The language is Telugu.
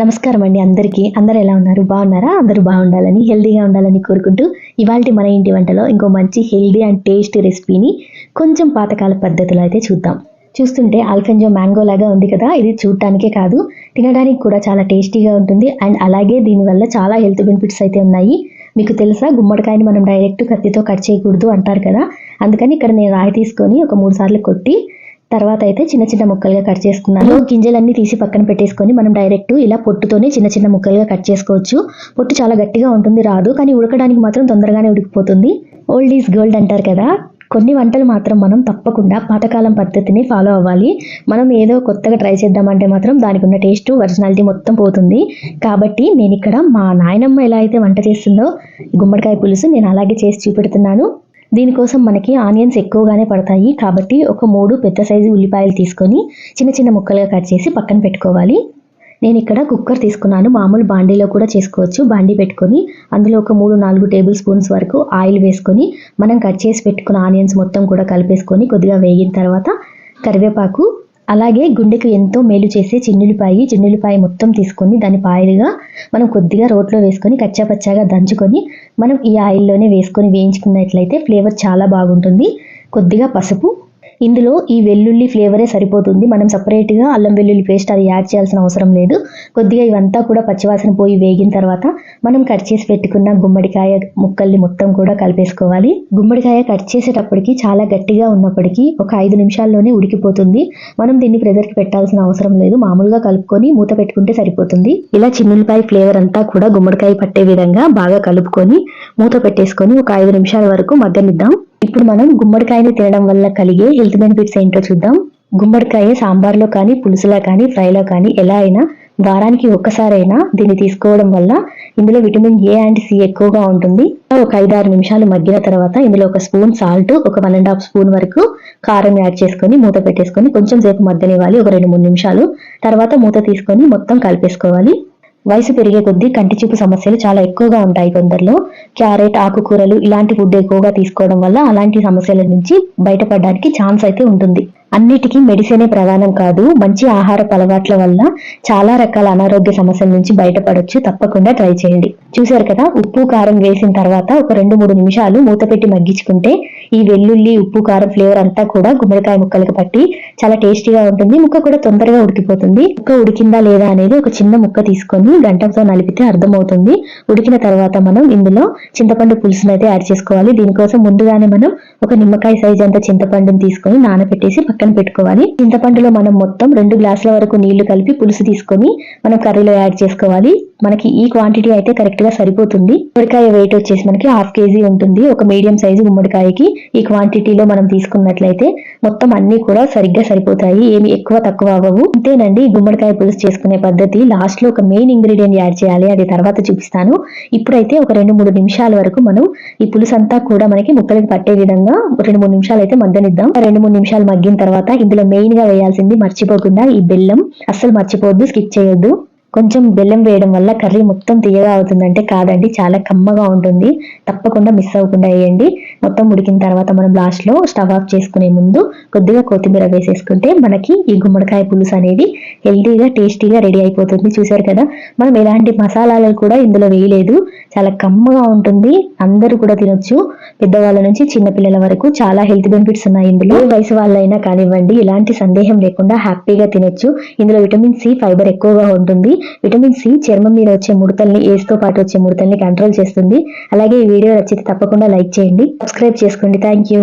నమస్కారం అండి అందరికీ. అందరు ఎలా ఉన్నారు? బాగున్నారా? అందరూ బాగుండాలని హెల్దీగా ఉండాలని కోరుకుంటూ ఇవాళ మన ఇంటి వంటలో ఇంకో మంచి హెల్దీ అండ్ టేస్టీ రెసిపీని కొంచెం పాతకాల పద్ధతిలో అయితే చూద్దాం. చూస్తుంటే ఆల్ఫెంజో మ్యాంగో లాగా ఉంది కదా ఇది చూడటానికే కాదు తినడానికి కూడా చాలా టేస్టీగా ఉంటుంది అండ్ అలాగే దీనివల్ల చాలా హెల్త్ బెనిఫిట్స్ అయితే ఉన్నాయి. మీకు తెలుసా గుమ్మడికాయని మనం డైరెక్ట్ కత్తితో కట్ చేయకూడదు అంటారు కదా అందుకని ఇక్కడ నేను రాయి తీసుకొని ఒక మూడు సార్లు కొట్టి తర్వాత అయితే చిన్న చిన్న ముక్కలుగా కట్ చేసుకున్నాను. గింజలన్నీ తీసి పక్కన పెట్టేసుకొని మనం డైరెక్ట్ ఇలా పొట్టుతోనే చిన్న చిన్న ముక్కలుగా కట్ చేసుకోవచ్చు. పొట్టు చాలా గట్టిగా ఉంటుంది రాదు. కానీ ఉడకడానికి మాత్రం తొందరగానే ఉడికిపోతుంది. ఓల్డ్ ఈజ్ గోల్డ్ అంటారు కదా? కొన్ని వంటలు మాత్రం మనం తప్పకుండా పాతకాలం పద్ధతిని ఫాలో అవ్వాలి. మనం ఏదో కొత్తగా ట్రై చేద్దామంటే మాత్రం దానికి ఉన్న టేస్ట్ ఒరిజినాలిటీ మొత్తం పోతుంది. కాబట్టి నేను ఇక్కడ మా నాయనమ్మ ఎలా అయితే వంట చేస్తుందో గుమ్మడికాయ పులుసు నేను అలాగే చేసి చూపెడుతున్నాను. దీనికోసం మనకి ఆనియన్స్ ఎక్కువగానే పడతాయి. కాబట్టి ఒక మూడు పెద్ద సైజు ఉల్లిపాయలు తీసుకొని చిన్న చిన్న ముక్కలుగా కట్ చేసి పక్కన పెట్టుకోవాలి. నేను ఇక్కడ కుక్కర్ తీసుకున్నాను. మామూలు బాండీలో కూడా చేసుకోవచ్చు. బాండీ పెట్టుకొని అందులో ఒక మూడు నాలుగు టేబుల్ స్పూన్స్ వరకు ఆయిల్ వేసుకొని మనం కట్ చేసి పెట్టుకున్న ఆనియన్స్ మొత్తం కూడా కలిపేసుకొని కొద్దిగా వేగిన తర్వాత కరివేపాకు అలాగే గుండెకు ఎంతో మేలు చేసే చిన్నులిపాయి చిన్నులిపాయ మొత్తం తీసుకొని దాని పాయలుగా మనం కొద్దిగా రోట్లో వేసుకొని కచ్చాపచ్చాగా దంచుకొని మనం ఈ ఆయిల్లోనే వేసుకొని వేయించుకున్నట్లయితే ఫ్లేవర్ చాలా బాగుంటుంది. కొద్దిగా పసుపు ఇందులో ఈ వెల్లుల్లి ఫ్లేవరే సరిపోతుంది. మనం సపరేట్గా అల్లం వెల్లుల్లి పేస్ట్ అది యాడ్ చేయాల్సిన అవసరం లేదు. కొద్దిగా ఇవంతా కూడా పచ్చివాసన పోయి వేగిన తర్వాత మనం కట్ చేసి పెట్టుకున్న గుమ్మడికాయ ముక్కల్ని మొత్తం కూడా కలిపేసుకోవాలి. గుమ్మడికాయ కట్ చేసేటప్పటికి చాలా గట్టిగా ఉన్నప్పటికీ ఒక ఐదు నిమిషాల్లోనే ఉడికిపోతుంది. మనం దీన్ని ప్రెజర్కి పెట్టాల్సిన అవసరం లేదు. మామూలుగా కలుపుకొని మూత పెట్టుకుంటే సరిపోతుంది. ఇలా చిన్నులపాయ ఫ్లేవర్ అంతా కూడా గుమ్మడికాయ పట్టే విధంగా బాగా కలుపుకొని మూత పెట్టేసుకొని ఒక ఐదు నిమిషాల వరకు మగ్గనిద్దాం. ఇప్పుడు మనం గుమ్మడికాయని తినడం వల్ల కలిగే హెల్త్ బెనిఫిట్స్ ఏంటో చూద్దాం. గుమ్మడికాయ సాంబార్లో కానీ పులుసులో కానీ ఫ్రైలో కానీ ఎలా అయినా వారానికి ఒక్కసారైనా దీన్ని తీసుకోవడం వల్ల ఇందులో విటమిన్ ఏ అండ్ సి ఎక్కువగా ఉంటుంది. ఒక ఐదారు నిమిషాలు మగ్గిన తర్వాత ఇందులో ఒక స్పూన్ సాల్ట్ ఒక వన్ అండ్ హాఫ్ స్పూన్ వరకు కారం యాడ్ చేసుకొని మూత పెట్టేసుకొని కొంచెం సేపు మగ్గనివ్వాలి. ఒక రెండు మూడు నిమిషాలు. తర్వాత మూత తీసుకొని మొత్తం కలిపేసుకోవాలి. వయసు పెరిగే కొద్దీ కంటి చూపు సమస్యలు చాలా ఎక్కువగా ఉంటాయి కొందరిలో. క్యారెట్ ఆకుకూరలు ఇలాంటి ఫుడ్ ఎక్కువగా తీసుకోవడం వల్ల అలాంటి సమస్యల నుంచి బయటపడడానికి ఛాన్స్ అయితే ఉంటుంది. అన్నిటికీ మెడిసినే ప్రధానం కాదు మంచి ఆహారపు అలవాట్ల వల్ల చాలా రకాల అనారోగ్య సమస్యల నుంచి బయటపడొచ్చు. తప్పకుండా ట్రై చేయండి. చూశారు కదా ఉప్పు కారం వేసిన తర్వాత ఒక రెండు మూడు నిమిషాలు మూత పెట్టి మగ్గించుకుంటే ఈ వెల్లుల్లి ఉప్పు కారం ఫ్లేవర్ అంతా కూడా గుమ్మడికాయ ముక్కలకు పట్టి చాలా టేస్టీగా ఉంటుంది. ముక్క కూడా తొందరగా ఉడికిపోతుంది. ముక్క ఉడికిందా లేదా అనేది ఒక చిన్న ముక్క తీసుకొని గంటతో నలిపితే అర్థమవుతుంది. ఉడికిన తర్వాత మనం ఇందులో చింతపండు పులుసును అయితే యాడ్ చేసుకోవాలి. దీనికోసం ముందుగానే మనం ఒక నిమ్మకాయ సైజ్ అంత చింతపండుని తీసుకొని నానబెట్టేసి పక్కన పెట్టుకోవాలి. చింతపండులో మనం మొత్తం రెండు గ్లాసుల వరకు నీళ్ళు కలిపి పులుసు తీసుకొని మనం కర్రీలో యాడ్ చేసుకోవాలి. మనకి ఈ క్వాంటిటీ అయితే కరెక్ట్గా సరిపోతుంది. గుమ్మడికాయ వెయిట్ వచ్చేసి మనకి హాఫ్ కేజీ ఉంటుంది. ఒక మీడియం సైజు గుమ్మడికాయకి ఈ క్వాంటిటీలో మనం తీసుకున్నట్లయితే మొత్తం అన్ని కూడా సరిగ్గా సరిపోతాయి. ఏమి ఎక్కువ తక్కువ అవ్వవు. అంతేనండి గుమ్మడికాయ పులుసు చేసుకునే పద్ధతి. లాస్ట్లో ఒక మెయిన్ ఇంగ్రీడియంట్ యాడ్ చేయాలి. అది తర్వాత చూపిస్తాను. ఇప్పుడైతే ఒక రెండు మూడు నిమిషాల వరకు మనం ఈ పులుసు అంతా కూడా మనకి ముక్కలకి పట్టే విధంగా రెండు మూడు నిమిషాలు అయితే మగ్గనిద్దాం. రెండు మూడు నిమిషాలు మగ్గిన తర్వాత ఇందులో మెయిన్గా వేయాల్సింది మర్చిపోకుండా ఈ బెల్లం. అస్సలు మర్చిపోవద్దు స్కిప్ చేయొద్దు. కొంచెం బెల్లం వేయడం వల్ల కర్రీ మొత్తం తీయగా అవుతుందంటే కాదండి చాలా కమ్మగా ఉంటుంది. తప్పకుండా మిస్ అవ్వకుండా వేయండి. మొత్తం ఉడికిన తర్వాత మనం లాస్ట్లో స్టవ్ ఆఫ్ చేసుకునే ముందు కొద్దిగా కొత్తిమీర వేసేసుకుంటే మనకి ఈ గుమ్మడికాయ పులుసు అనేది హెల్తీగా టేస్టీగా రెడీ అయిపోతుంది. చూసారు కదా మనం ఎలాంటి మసాలాలు కూడా ఇందులో వేయలేదు. చాలా కమ్మగా ఉంటుంది. అందరూ కూడా తినొచ్చు. పెద్దవాళ్ళ నుంచి చిన్నపిల్లల వరకు చాలా హెల్త్ బెనిఫిట్స్ ఉన్నాయి. ఇందులో వయసు వాళ్ళైనా కానివ్వండి ఎలాంటి సందేహం లేకుండా హ్యాపీగా తినొచ్చు. ఇందులో విటమిన్ సి ఫైబర్ ఎక్కువగా ఉంటుంది. విటమిన్ సి చర్మం మీద వచ్చే ముడతల్ని ఏజ్తో పాటు వచ్చే ముడతల్ని కంట్రోల్ చేస్తుంది. అలాగే ఈ వీడియో నచ్చితే తప్పకుండా లైక్ చేయండి. సబ్స్క్రైబ్ చేసుకోండి. Thank you